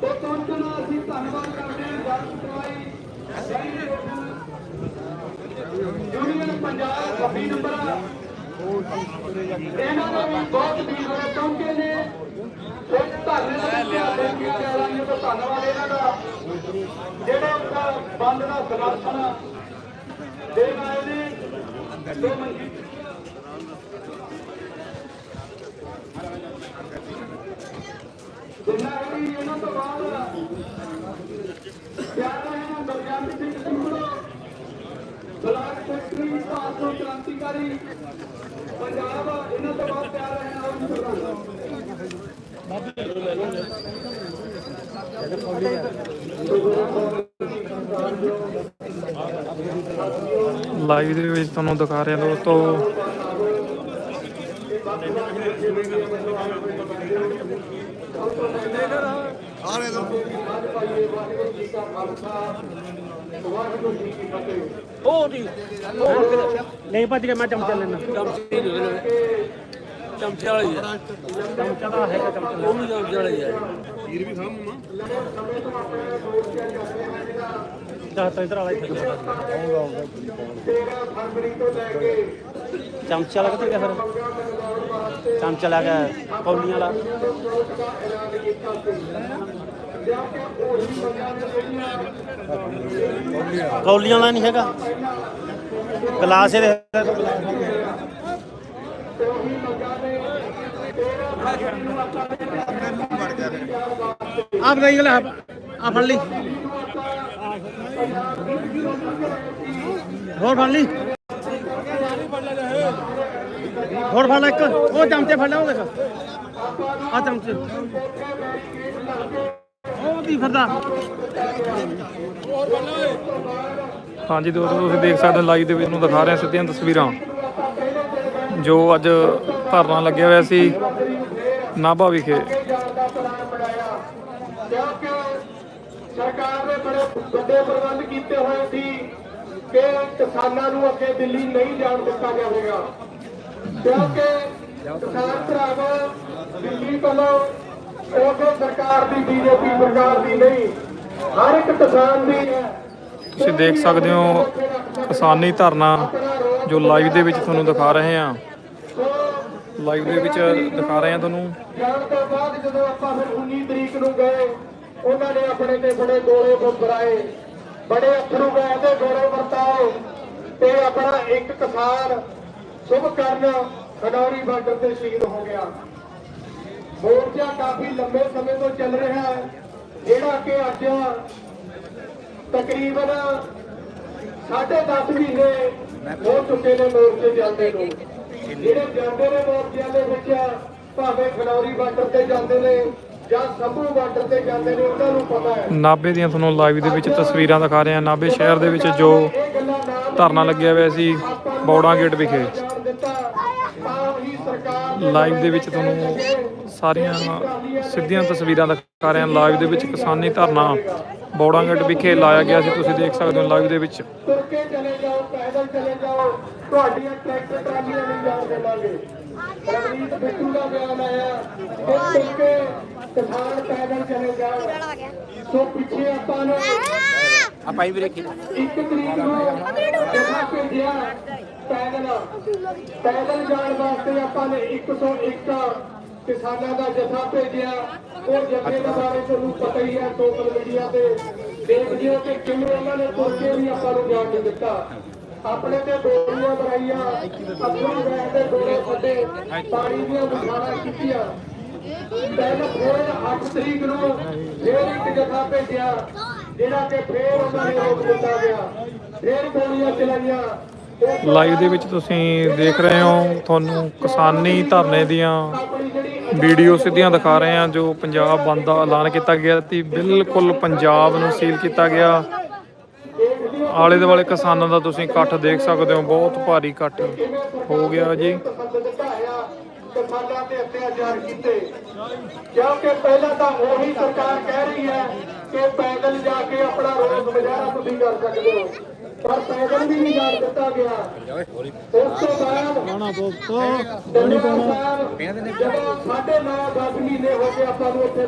ਤੇ ਪਹੁੰਚਣਾ ਅਸੀਂ ਧੰਨਵਾਦ ਕਰਦੇ ਹਾਂ ਜਲ ਸਪਲਾਈ ਯੂਨੀਅਨ ਪੰਜਾਬ 26 ਨੰਬਰ ਇਹਨਾਂ ਦਾ ਵੀ ਬਹੁਤ ਵੀਰ ਹੋਏ ਨੇ। ਇੱਕ ਧਰਨੇ ਦਾ ਧੰਨਵਾਦ ਇਹਨਾਂ ਦਾ। ਜਿਹੜੇ ਬੰਦ ਦਾ ਸਮਰਥਨ ਦੇਣ ਆਏ ਨੇ। ਦੋ ਮੰਜੀ ਜਿੰਨਾ ਵੀ ਇਹਨਾਂ ਤੋਂ ਬਾਅਦ ਪਿਆਰ ਰਹਿਣਾ ਬਰਗਾਮੀ ਸਿੰਘ ਸਿੰਘੜੋ ਬਲਾਕ ਸੈਕਟਰੀ ਭਾਰਤੋਂ ਕ੍ਰਾਂਤੀਕਾਰੀ ਪੰਜਾਬ, ਇਹਨਾਂ ਤੋਂ ਬਾਅਦ ਪਿਆਰ ਰਹਿਣਾ ਉਹ ਲਾਈਵ ਦੇ ਵਿੱਚ ਤੁਹਾਨੂੰ ਦਿਖਾ ਰਿਹਾ ਦੋਸਤੋ ਉਹ ਦੀ ਨਹੀਂ। ਭੱਜ ਕੇ ਮੈਂ ਚਮਚਾ ਲੈਣਾ ਚਮਚੇ ਦੇ ਦੇ। ਚਮਚਾ ਵਾਲੀ ਹੈ। ਚਮਚਾ ਦਾ ਹੈਗਾ ਚਮਚਾ ਉਹ ਵੀ ਚਮਚਾ ਵਾਲੀ ਹੈ। ਵੀਰ ਵੀ ਸਾਹਮਣੇ ਮਾ। ਦਾ ਤਾਂ ਇਧਰ ਵਾਲਾ ਇੱਥੇ ਫਰਵਰੀ ਤੋਂ ਲੈ ਕੇ ਚਮਚਾ ਲੱਗ ਗਿਆ ਫਿਰ? ਚਮਚਾ ਲੱਗ ਕੌਲੀਆਂ ਵਾਲਾ। ਕੌਲੀਆਂ ਵਾਲਾ ਨਹੀਂ ਹੈਗਾ। ਗਲਾਸ ਇਹਦੇ ਹੈਗਾ ਤਾਂ ਗਲਾਸ ਆਪ ਨਹੀਂ ਗਲਾ ਆ ਫੜ ਲਈ। ਹੋਰ ਫੜ ਲਈ। ਹੋਰ ਫੜ ਲੈ ਇੱਕ। ਉਹ ਚਮਚੇ ਫੜ ਲੈ ਉਹ ਦੇਖ। ਆ ਚਮਚੇ। ਉਹ ਕੀ ਫਿਰਦਾ? ਹਾਂਜੀ, ਦੋਸਤੋ, ਤੁਸੀਂ ਦੇਖ ਸਕਦੇ ਹੋ ਲਾਈਵ ਦੇ ਵਿੱਚ ਨੂੰ ਦਿਖਾ ਰਹੇ ਹਾਂ ਸਿੱਧੀਆਂ ਤਸਵੀਰਾਂ। ਜੋ ਅੱਜ ਧਰਨਾ ਲੱਗਿਆ ਹੋਇਆ ਸੀ। ਨਾਭਾ ਵਿਖੇ। ਦਾ ਪਲਾਨ ਬਣਾਇਆ। ਕਿਉਂਕਿ ਸਰਕਾਰ ਨੇ ਬੜੇ ਵੱਡੇ ਪ੍ਰਬੰਧ ਕੀਤੇ ਹੋਏ ਸੀ ਕਿ ਕਿਸਾਨਾਂ ਨੂੰ ਅੱਗੇ ਦਿੱਲੀ ਨਹੀਂ ਜਾਣ ਦਿੱਤਾ ਜਾਵੇਗਾ। ਕਿਉਂਕਿ ਕਿਸਾਨ ਭਰਾਵੋ ਦਿੱਲੀ ਵੱਲੋਂ ਉਸੇ ਸਰਕਾਰ ਦੀ ਬੀਜੇਪੀ ਸਰਕਾਰ ਦੀ ਨਹੀਂ ਹਰ ਇੱਕ ਕਿਸਾਨ ਦੀ ਹੈ। ਤੁਸੀਂ ਦੇਖ ਸਕਦੇ ਹੋ ਕਿਸਾਨੀ ਧਰਨਾ ਜੋ ਲਾਈਵ ਦੇ ਵਿੱਚ ਤੁਹਾਨੂੰ ਦਿਖਾ ਰਹੇ ਹਾਂ। ਲਾਈਵ ਦੇ ਵਿੱਚ ਦਿਖਾ ਰਹੇ ਹਾਂ ਤੁਹਾਨੂੰ। ਜਾਣ ਤੋਂ ਬਾਅਦ ਜਦੋਂ ਆਪਾਂ ਫਿਰ 19 ਤਰੀਕ ਨੂੰ ਗਏ, ਉਹਨਾਂ ਨੇ ਆਪਣੇ ਤੇ ਬੜੇ ਗੋਲੇ ਬੰਬਰਾਏ ਬੜੇ ਅਥਰੂ ਗਏ ਤੇ ਗੋਲੇ ਵਰਤਾਓ ਤੇ ਆਪਣਾ ਇੱਕ ਕਿਸਾਨ ਸ਼ੁਭ ਕਰਨ ਖਡੌਰੀ ਬਾਰਡਰ ਤੇ ਸ਼ਹੀਦ ਹੋ ਗਿਆ। ਮੋਰਚਾ ਕਾਫੀ ਲੰਬੇ ਸਮੇਂ ਤੋਂ ਚੱਲ ਰਿਹਾ ਹੈ। ਜਿਹੜਾ ਕਿ ਅੱਜ ਤਕਰੀਬਨ ਸਾਢੇ 10 ਮਹੀਨੇ ਹੋ ਚੁੱਕੇ ਨੇ ਮੋਰਚੇ ਚੱਲਦੇ ਨੂੰ। ਜਿਹੜੇ ਜਾਂਦੇ ਨੇ ਮੋਰਚਿਆਂ ਦੇ ਵਿੱਚ, ਭਾਵੇਂ ਖਡੌਰੀ ਬਾਰਡਰ ਤੇ ਜਾਂਦੇ ਨੇ ਜਾਂ ਸੰਭੂ ਬਾਰਡਰ ਤੇ ਜਾਂਦੇ ਨੇ, ਉਹਨਾਂ ਨੂੰ ਪਤਾ ਹੈ। ਨਾਭੇ ਦੀਆਂ ਤੁਹਾਨੂੰ ਲਾਈਵ ਦੇ ਵਿੱਚ ਤਸਵੀਰਾਂ ਦਿਖਾ ਰਹੇ ਹਾਂ। ਨਾਭੇ ਸ਼ਹਿਰ ਦੇ ਵਿੱਚ ਜੋ ਧਰਨਾ ਲੱਗਿਆ ਹੋਇਆ ਸੀ, ਬੌੜਾ ਗੇਟ ਵਿਖੇ। ਲਾਈਵ ਦੇ ਵਿੱਚ ਤੁਹਾਨੂੰ ਸਾਰੀਆਂ ਸਿੱਧੀਆਂ ਤਸਵੀਰਾਂ ਦਿਖਾ ਰਹੇ ਹਾਂ। ਲਾਈਵ ਦੇ ਵਿੱਚ ਕਿਸਾਨੀ ਧਰਨਾ ਬੌੜਾ ਗੇਟ ਵਿਖੇ ਲਾਇਆ ਗਿਆ ਸੀ। ਤੁਸੀਂ ਦੇਖ ਸਕਦੇ ਹੋ ਲਾਈਵ ਦੇ ਵਿੱਚ। ਤੁਰ ਕੇ ਚਲੇ ਜਾਓ ਪੈਦਲ ਚਲੇ ਜਾਓ ਤੁਹਾਡੀਆਂ ਟਰੈਕਟਰ ਟਰਾਲੀਆਂ ਨਹੀਂ ਜਾਣ ਦੇਵਾਂਗੇ ਰਵਨੀਤ ਬਿੱਟੂ ਦਾ ਬਿਆਨ ਆਇਆ ਕਿ ਤੁਰ ਕੇ ਕਿਸਾਨ ਪੈਦਲ ਚਲੇ ਜਾਓ। ਸੋ ਪਿੱਛੇ ਆਪਾਂ ਨੇ ਆਪਾਂ ਹੀ ਵੀ ਰੱਖੀ ਇੱਕ ਤਰੀਕ ਨੂੰ ਜਥਾ ਭੇਜਿਆ ਪੈਦਲ। ਪੈਦਲ ਜਾਣ ਵਾਸਤੇ ਆਪਾਂ ਨੇ 101 ਕਿਸਾਨਾਂ ਦਾ ਜਥਾ ਭੇਜਿਆ। ਉਹ ਜਥੇ ਦੇ ਬਾਰੇ ਤੁਹਾਨੂੰ ਪਤਾ ਹੀ ਹੈ ਸੋਸ਼ਲ ਮੀਡੀਆ ਤੇ ਦੇਖ ਲਿਓ ਕਿ ਕਿਵੇਂ ਉਹਨਾਂ ਨੇ ਤੁਰ ਕੇ ਵੀ ਆਪਾਂ ਨੂੰ ਜਾਣ ਨਹੀਂ ਦਿੱਤਾ। ਆਪਣੇ ਤੇ ਗੋਲੀਆਂ ਬਣਾਈਆਂ ਅੱਗੋਂ ਗਏ ਤੇ ਗੋਲੇ ਫੱਟੇ ਪਾਣੀ ਦੀਆਂ ਬੁਖਾਰਾਂ ਕੀਤੀਆਂ। ਪਹਿਲਾਂ ਫਿਰ 8 ਤਰੀਕ ਨੂੰ ਫਿਰ ਇੱਕ ਜਥਾ ਭੇਜਿਆ ਜਿਹੜਾ ਕਿ ਫਿਰ ਉਹਨਾਂ ਨੇ ਰੋਕ ਦਿੱਤਾ ਗਿਆ। ਫਿਰ ਗੋਲੀਆਂ ਚਲਾਈਆਂ। ਉਹ ਲਾਈਵ ਦੇ ਵਿੱਚ ਤੁਸੀਂ ਦੇਖ ਰਹੇ ਹੋ ਤੁਹਾਨੂੰ ਕਿਸਾਨੀ ਧਰਨੇ ਦੀਆਂ ਵੀਡੀਓ ਸਿੱਧੀਆਂ ਦਿਖਾ ਰਹੇ ਹਾਂ, ਜੋ ਪੰਜਾਬ ਬੰਦ ਦਾ ਐਲਾਨ ਕੀਤਾ ਗਿਆ ਸੀ ਬਿਲਕੁਲ ਪੰਜਾਬ ਨੂੰ ਸੀਲ ਕੀਤਾ ਗਿਆ। ਆਲੇ ਦੁਆਲੇ ਕਿਸਾਨਾਂ ਦਾ ਤੁਸੀਂ ਇਕੱਠ ਦੇਖ ਸਕਦੇ ਹੋ, ਬਹੁਤ ਭਾਰੀ ਇਕੱਠ ਹੋ ਗਿਆ ਜੀ। ਕਿਸਾਨਾਂ ਤੇ ਅਤਿਆਚਾਰ ਕੀਤੇ। ਕਿਉਂਕਿ ਪਹਿਲਾਂ ਤਾਂ ਉਹੀ ਸਰਕਾਰ ਕਹਿ ਰਹੀ ਹੈ ਕਿ ਪੈਦਲ ਜਾ ਕੇ ਆਪਣਾ ਰੋਜ਼ ਗੁਜ਼ਾਰਾ ਤੁਸੀਂ ਕਰ ਸਕਦੇ ਹੋ। ਪਰ ਪੈਦਲ ਵੀ ਨਹੀਂ ਜਾਣ ਦਿੱਤਾ ਗਿਆ। ਉਸ ਤੋਂ ਬਾਅਦ ਪਾਣਾ ਦੋਸਤੋ ਪਾਣੀ ਪਾਣਾ ਜਦੋਂ ਸਾਢੇ 9 10 ਮਹੀਨੇ ਹੋ ਗਏ ਆਪਾਂ ਨੂੰ ਉੱਥੇ